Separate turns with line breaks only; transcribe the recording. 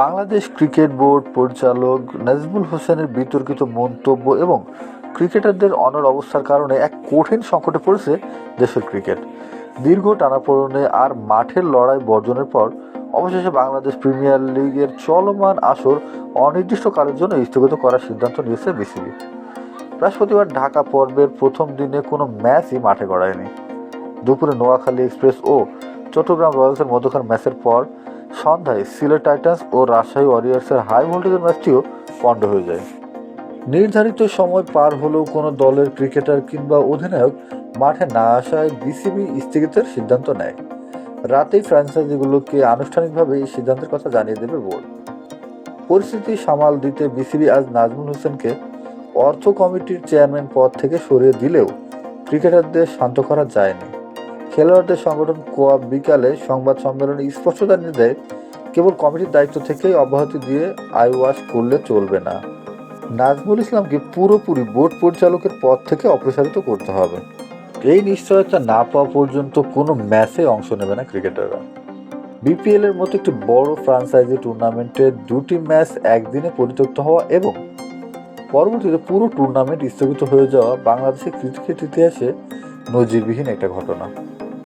Bangladesh cricket board পরিচালক নাজমুল হোসেনের বিতর্কিত মন্তব্য এবং ক্রিকেটারদের অনর অবস্থার কারণে এক কঠিন সংকটে পড়েছে দেশের ক্রিকেট। দীর্ঘ টানাপোড়েনে আর মাঠের লড়াই বর্জনের পর অবশেষে বাংলাদেশ প্রিমিয়ার লিগের চলমান আসর অনির্দিষ্টকালের জন্য স্থগিত করার সিদ্ধান্ত নিয়েছে বিসিবি। বৃহস্পতিবার ঢাকা পর্বের প্রথম দিনে কোনো ম্যাচই মাঠে গড়ায়নি। দুপুরে নোয়াখালী এক্সপ্রেস ও চট্টগ্রাম রয়্যালসের মধ্যকার ম্যাচের পর সন্ধ্যায় সিলেট টাইটান্স ও রাজশাহী ওয়ারিয়ার্সের হাই ভোল্টেজের ম্যাচটিও পণ্ড হয়ে যায়। নির্ধারিত সময় পার হলেও কোনো দলের ক্রিকেটার কিংবা অধিনায়ক মাঠে না আসায় বিসিবি স্থগিতের সিদ্ধান্ত নেয়। রাতেই ফ্র্যাঞ্চাইজিগুলোকে আনুষ্ঠানিকভাবে এই সিদ্ধান্তের কথা জানিয়ে দেবে বোর্ড। পরিস্থিতি সামাল দিতে বিসিবি আজ নাজমুল হোসেনকে অর্থ কমিটির চেয়ারম্যান পদ থেকে সরিয়ে দিলেও ক্রিকেটারদের শান্ত করা যায়নি। খেলোয়াড়দের সংগঠন কোয়া বিকালে সংবাদ সম্মেলনে স্পষ্ট জানিয়ে দেয়, কেবল কমিটির দায়িত্ব থেকেই অব্যাহতি দিয়ে আইওয়াশ করলে চলবে না। নাজমুল ইসলামকে পুরোপুরি বোর্ড পরিচালকের পদ থেকে অপসারিত করতে হবে। এই নিশ্চয়তা না পাওয়া পর্যন্ত কোনো ম্যাচে অংশ নেবে না ক্রিকেটাররা। বিপিএল এর মতো একটি বড় ফ্রাঞ্চাইজি টুর্নামেন্টে দুটি ম্যাচ একদিনে পরিত্যক্ত হওয়া এবং পরবর্তীতে পুরো টুর্নামেন্ট স্থগিত হয়ে যাওয়া বাংলাদেশের ক্রিকেট ইতিহাসে নজিরবিহীন একটা ঘটনা।